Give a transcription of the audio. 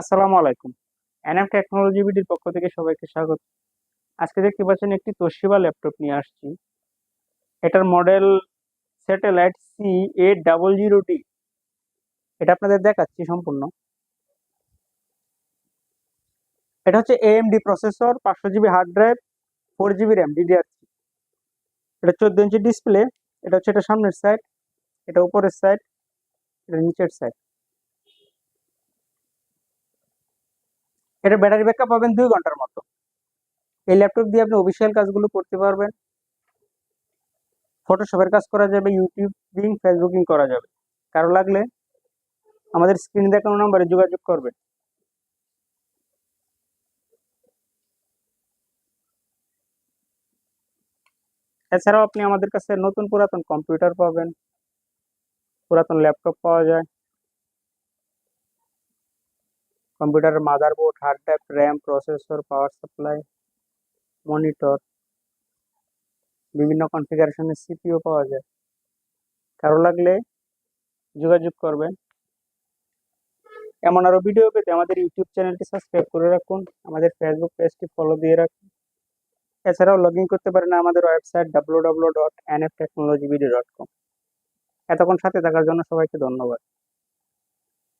আসসালামু আলাইকুম। NM technology বিডির পক্ষ থেকে সবাইকে স্বাগত। আজকে দেখতে পাচ্ছেন একটি তোশিবা ল্যাপটপ নিয়ে আসছি। এটার model satellite C eight double zero D এটা আপনাদের দেখাচ্ছি সম্পূর্ণ। এটা হচ্ছে এএমডি প্রসেসর পাঁচশো GB hard drive four GB RAM DDR এটা চোদ্দ ইঞ্চি ডিসপ্লে এটা হচ্ছে এটা সামনের সাইড এটা উপরের সাইড এটা নিচের সাইড এটা ব্যাটারি ব্যাকআপ পাবেন দুই ঘণ্টার মতো। এই ল্যাপটপ দিয়ে আপনি অফিসিয়াল কাজগুলো করতে পারবেন। ফটোশপের কাজ করা যাবে ইউটিউবিং ফেসবুকিং করা যাবে। কারও লাগলে আমাদের স্ক্রিন দেখানো নাম্বারে যোগাযোগ করবেন। এছাড়াও আপনি আমাদের কাছে নতুন পুরাতন কম্পিউটার পাবেন। পুরাতন ল্যাপটপ পাওয়া যায়। কম্পিউটারের motherboard hard drive RAM processor power supply monitor বিভিন্ন কনফিগারেশনের সিপিও পাওয়া যায়। কারও লাগলে যোগাযোগ করবেন। এমন আরও ভিডিও পেতে আমাদের ইউটিউব চ্যানেলটি সাবস্ক্রাইব করে রাখুন, আমাদের ফেসবুক পেজটি ফলো দিয়ে রাখুন। এছাড়াও লগ ইন করতে পারেন আমাদের website W W dot N F technology dot com এতক্ষণ সাথে থাকার জন্য সবাইকে ধন্যবাদ।